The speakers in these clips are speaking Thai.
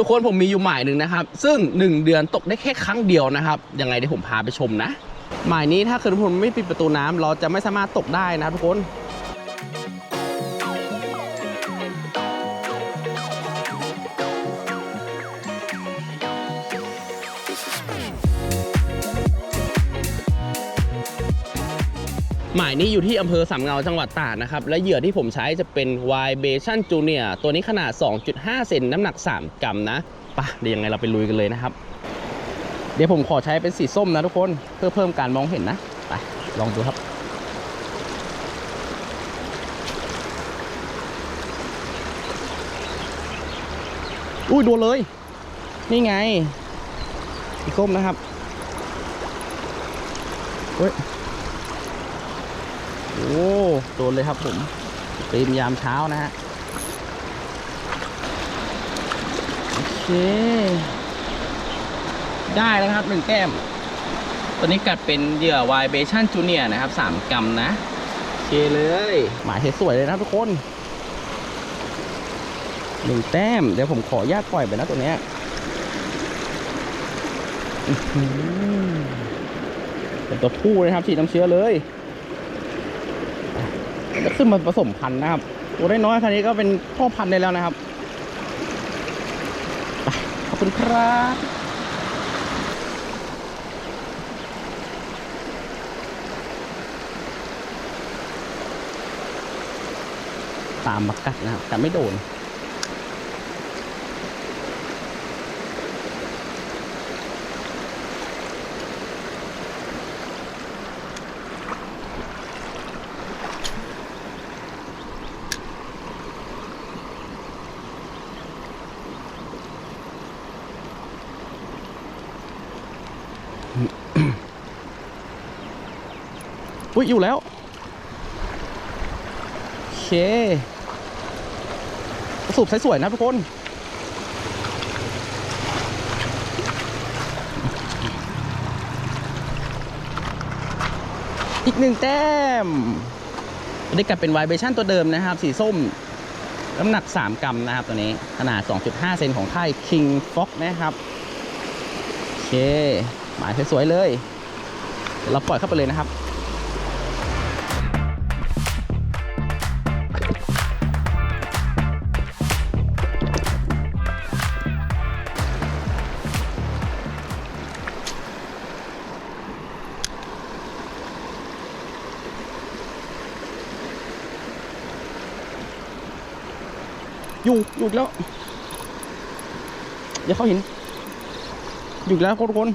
ทุกคนผมมีอยู่หมายหนึ่งนะครับ ซึ่ง 1 เดือนตกได้แค่ครั้งเดียวนะครับ ยังไงเดี๋ยวผมพาไปชมนะ หมายนี้ถ้าเกิดผมไม่ปิดประตูน้ำเราจะไม่สามารถตกได้นะทุกคน หมายนี้อยู่ที่อำเภอสามเงาจังหวัดตาดนะครับ และเหยื่อที่ผมใช้จะเป็น y b a t i o n Junior ตัวนี้ขนาด 2.5 เซนน้ำหนัก 3 กรัมนะปะเดี๋ยวยังไงเราไปลุยกันเลยนะครับ เดี๋ยวผมขอใช้เป็นสีส้มนะทุกคนเพื่อเพิ่มการมองเห็นนะไปลองดูครับอุ้ยโดนเลย นี่ไงสีส้มนะครับเฮ้ย โอ้โดนเลยครับผมตีมยามเช้านะฮะโอเค ได้แล้วครับหนึ่งแก้ม ตัวนี้กัดเป็นเหยื่อ y b a t i o n Junior นะครับ3กรัมนะโอเคเลย หมายสวยๆเลยนะครับทุกคนหนึ่งแต้ม เดี๋ยวผมขออนุญาตปล่อยไปนะตัวเนี้ยอื้อหือเป็นตัวผู้นะครับฉีดน้ำเชื้อเลย จะขึ้นมาผสมพันธุ์นะครับตัวได้น้อยคันนี้ก็เป็นพ่อพันธุ์ได้แล้วนะครับขอบคุณครับตามมากัดนะครับแต่ไม่โดน อุ้ยอยู่แล้วโอเคสูบสวยๆนะทุกคนอีกหนึ่งแต้มอันนี้กลับเป็นไวเบชั่นตัวเดิมนะครับ สีส้ม น้ำหนัก 3 กรัมนะครับตัวนี้ ขนาด 2.5 เซนของค่าย King Fox นะครับ โอเค หมายสวยๆเลย เราปล่อยเข้าไปเลยนะครับ อยู่อยู่แล้วอย่าเขาเห็น อยู่แล้วทุกคน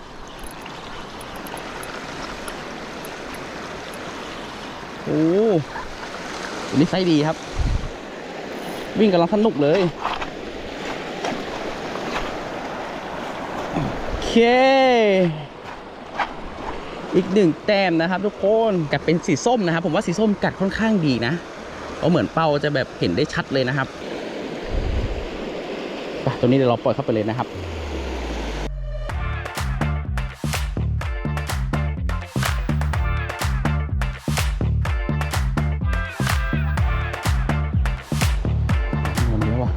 โอ้ตัวนี้ไซส์ดีครับ วิ่งกำลังสนุกเลยโอเค อีกหนึ่งแต้มนะครับทุกคนกัดเป็นสีส้มนะครับ ผมว่าสีส้มกัดค่อนข้างดีนะเพราะเหมือนเป้าจะแบบเห็นได้ชัดเลยนะครับ ตัวนี้เดี๋ยวเราปล่อยเข้าไปเลยนะครับมันเยอะวะ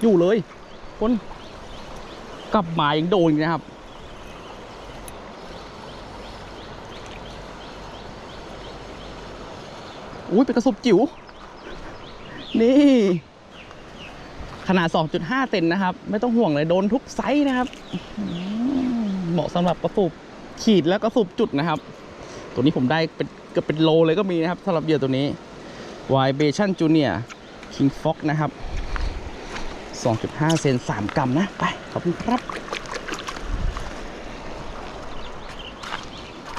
อยู่เลยคน กลับมายังโดนนะครับ อุ้ยเป็นกระสบจิ๋ว นี่ ขนาด 2.5 เซนนะครับ ไม่ต้องห่วงเลยโดนทุกไซส์นะครับ เหมาะสำหรับกระสุบขีดแล้วก็สุบจุดนะครับ ตัวนี้ผมได้เป็นเกือบเป็นโลเลยก็มีนะครับสำหรับเหยื่อตัวนี้ y b a t i o n Junior King Fox นะครับ 2.5 เซน3กรัมนะ ไป ขอบคุณครับ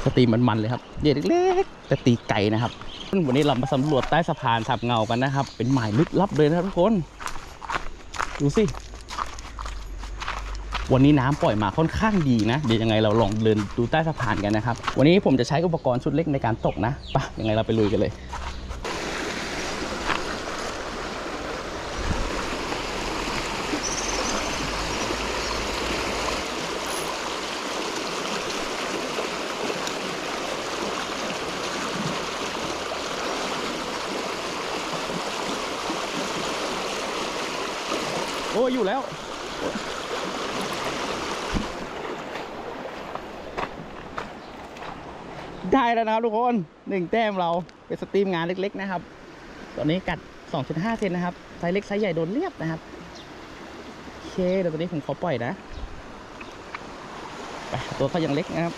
สตีมมันๆเลยครับเหยื่อเล็กๆแต่ตีไก่นะครับ วันนี้เรามาสำรวจใต้สะพานสับเงากันนะครับ เป็นหมายลึกลับเลยนะครับทุกคน ดูสิ วันนี้น้ำปล่อยมาค่อนข้างดีนะ เดี๋ยวยังไงเราลองเดินดูใต้สะพานกันนะครับ วันนี้ผมจะใช้อุปกรณ์ชุดเล็กในการตกนะไปะยังไงเราไปลุยกันเลย โอ้ยอยู่แล้ว ได้แล้วนะครับทุกคนหนึ่งแต้มเราเป็นสตรีมงานเล็ก ๆ นะครับ ตอนนี้กัด 2.5 เซนนะครับ ไซส์เล็กไซส์ใหญ่โดนเรียบนะครับ โอเคเดี๋ยวตอนนี้ผมขอปล่อยนะไปตัวเขายังเล็กนะครับ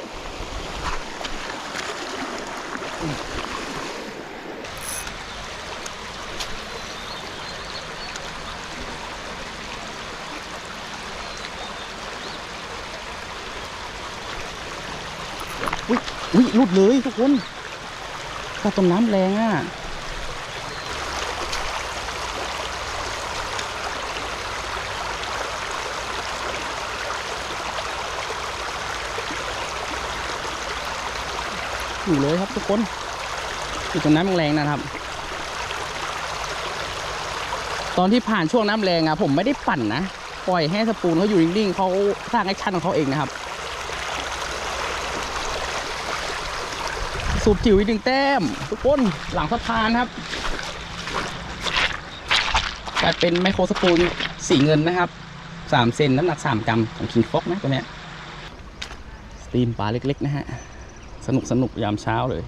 อุ้ยหลุดเลยทุกคนปลาต้มน้ำแรงอะอยู่เลยครับทุกคนอยู่ตรงน้ำแรงนะครับ ตอนที่ผ่านช่วงน้ำแรงอะผมไม่ได้ปั่นนะ ปล่อยให้สปูนเขาอยู่นิ่งๆเขาสร้างแอคชั่นของเขาเองนะครับ สูบจิ๋วอีกหนึ่งแต้ม ทุกคนหลังสะพานครับกลายเป็นไมโครสปูนสีเงินนะครับสามเซนน้ำหนักสามกรัมของคิงฟอกนะตัวเนี้ยสตรีมปลาเล็ก ๆ นะฮะ สนุกสนุกยามเช้าเลย